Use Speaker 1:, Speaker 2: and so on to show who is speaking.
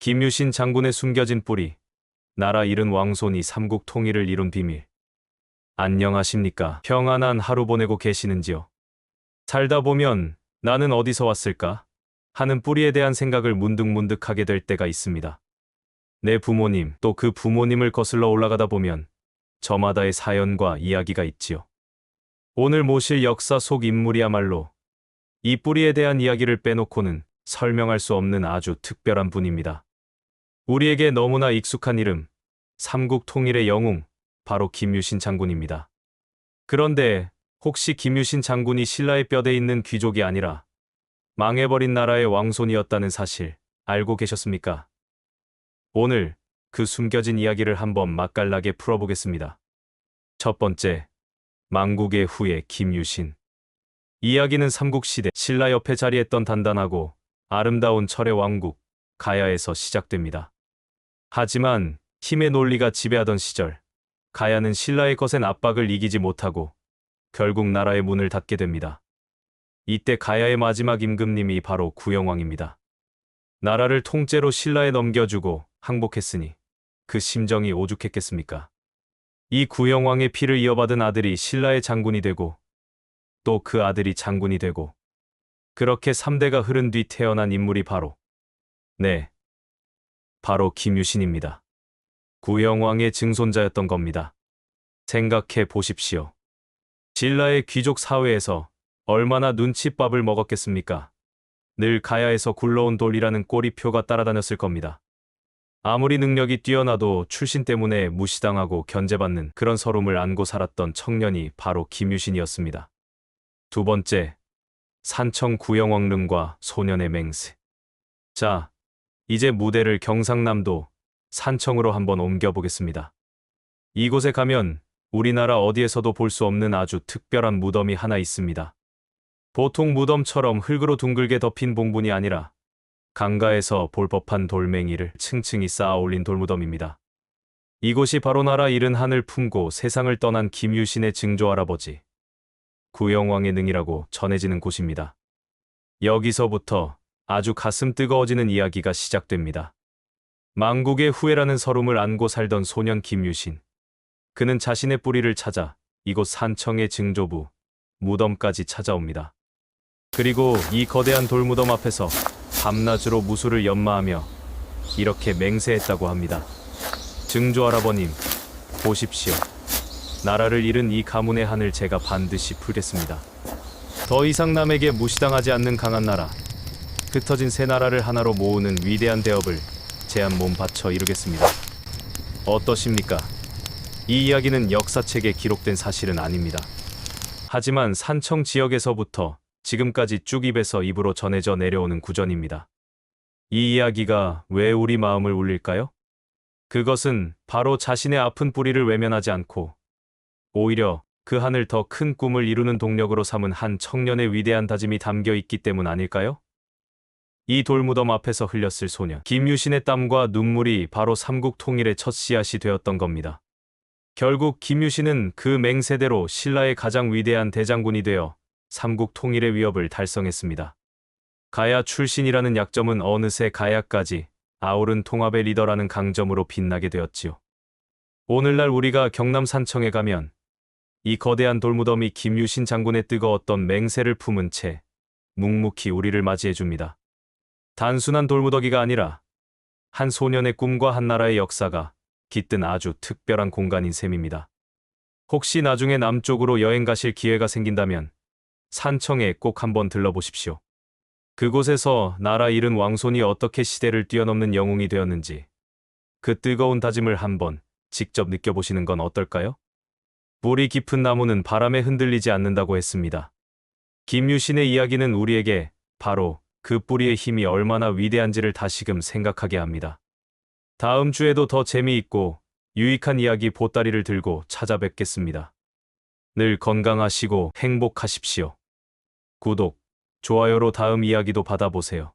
Speaker 1: 김유신 장군의 숨겨진 뿌리, 나라 잃은 왕손이 삼국 통일을 이룬 비밀. 안녕하십니까? 평안한 하루 보내고 계시는지요? 살다 보면 나는 어디서 왔을까? 하는 뿌리에 대한 생각을 문득문득 하게 될 때가 있습니다. 내 부모님, 또 그 부모님을 거슬러 올라가다 보면 저마다의 사연과 이야기가 있지요. 오늘 모실 역사 속 인물이야말로 이 뿌리에 대한 이야기를 빼놓고는 설명할 수 없는 아주 특별한 분입니다. 우리에게 너무나 익숙한 이름, 삼국 통일의 영웅, 바로 김유신 장군입니다. 그런데 혹시 김유신 장군이 신라의 뼈대 있는 귀족이 아니라 망해버린 나라의 왕손이었다는 사실 알고 계셨습니까? 오늘 그 숨겨진 이야기를 한번 맛깔나게 풀어보겠습니다. 첫 번째, 망국의 후예 김유신. 이야기는 삼국시대 신라 옆에 자리했던 단단하고 아름다운 철의 왕국 가야에서 시작됩니다. 하지만 힘의 논리가 지배하던 시절, 가야는 신라의 거센 압박을 이기지 못하고 결국 나라의 문을 닫게 됩니다. 이때 가야의 마지막 임금님이 바로 구영왕입니다. 나라를 통째로 신라에 넘겨주고 항복했으니 그 심정이 오죽했겠습니까? 이 구영왕의 피를 이어받은 아들이 신라의 장군이 되고 또 그 아들이 장군이 되고 그렇게 3대가 흐른 뒤 태어난 인물이 바로 네, 바로 김유신입니다. 구영왕의 증손자였던 겁니다. 생각해 보십시오. 신라의 귀족 사회에서 얼마나 눈칫밥을 먹었겠습니까? 늘 가야에서 굴러온 돌이라는 꼬리표가 따라다녔을 겁니다. 아무리 능력이 뛰어나도 출신 때문에 무시당하고 견제받는 그런 서름을 안고 살았던 청년이 바로 김유신이었습니다. 두 번째, 산청 구영왕릉과 소년의 맹세. 자, 이제 무대를 경상남도 산청으로 한번 옮겨보겠습니다. 이곳에 가면 우리나라 어디에서도 볼 수 없는 아주 특별한 무덤이 하나 있습니다. 보통 무덤처럼 흙으로 둥글게 덮인 봉분이 아니라 강가에서 볼 법한 돌멩이를 층층이 쌓아 올린 돌무덤입니다. 이곳이 바로 나라 잃은 한을 품고 세상을 떠난 김유신의 증조 할아버지 구영왕의 능이라고 전해지는 곳입니다. 여기서부터 아주 가슴 뜨거워지는 이야기가 시작됩니다. 망국의 후예라는 서름을 안고 살던 소년 김유신. 그는 자신의 뿌리를 찾아 이곳 산청의 증조부 무덤까지 찾아옵니다. 그리고 이 거대한 돌무덤 앞에서 밤낮으로 무술을 연마하며 이렇게 맹세했다고 합니다. 증조 할아버님, 보십시오. 나라를 잃은 이 가문의 한을 제가 반드시 풀겠습니다. 더 이상 남에게 무시당하지 않는 강한 나라, 흩어진 새 나라를 하나로 모으는 위대한 대업을 제한 몸 바쳐 이루겠습니다. 어떠십니까? 이 이야기는 역사책에 기록된 사실은 아닙니다. 하지만 산청 지역에서부터 지금까지 쭉 입에서 입으로 전해져 내려오는 구전입니다. 이 이야기가 왜 우리 마음을 울릴까요? 그것은 바로 자신의 아픈 뿌리를 외면하지 않고 오히려 그 하늘 더큰 꿈을 이루는 동력으로 삼은 한 청년의 위대한 다짐이 담겨 있기 때문 아닐까요? 이 돌무덤 앞에서 흘렸을 소년 김유신의 땀과 눈물이 바로 삼국 통일의 첫 씨앗이 되었던 겁니다. 결국 김유신은 그 맹세대로 신라의 가장 위대한 대장군이 되어 삼국 통일의 위협을 달성했습니다. 가야 출신이라는 약점은 어느새 가야까지 아우른 통합의 리더라는 강점으로 빛나게 되었지요. 오늘날 우리가 경남 산청에 가면 이 거대한 돌무덤이 김유신 장군의 뜨거웠던 맹세를 품은 채 묵묵히 우리를 맞이해 줍니다. 단순한 돌무더기가 아니라 한 소년의 꿈과 한 나라의 역사가 깃든 아주 특별한 공간인 셈입니다. 혹시 나중에 남쪽으로 여행 가실 기회가 생긴다면 산청에 꼭 한번 들러보십시오. 그곳에서 나라 잃은 왕손이 어떻게 시대를 뛰어넘는 영웅이 되었는지 그 뜨거운 다짐을 한번 직접 느껴보시는 건 어떨까요? 뿌리 깊은 나무는 바람에 흔들리지 않는다고 했습니다. 김유신의 이야기는 우리에게 바로 그 뿌리의 힘이 얼마나 위대한지를 다시금 생각하게 합니다. 다음 주에도 더 재미있고 유익한 이야기 보따리를 들고 찾아뵙겠습니다. 늘 건강하시고 행복하십시오. 구독, 좋아요로 다음 이야기도 받아보세요.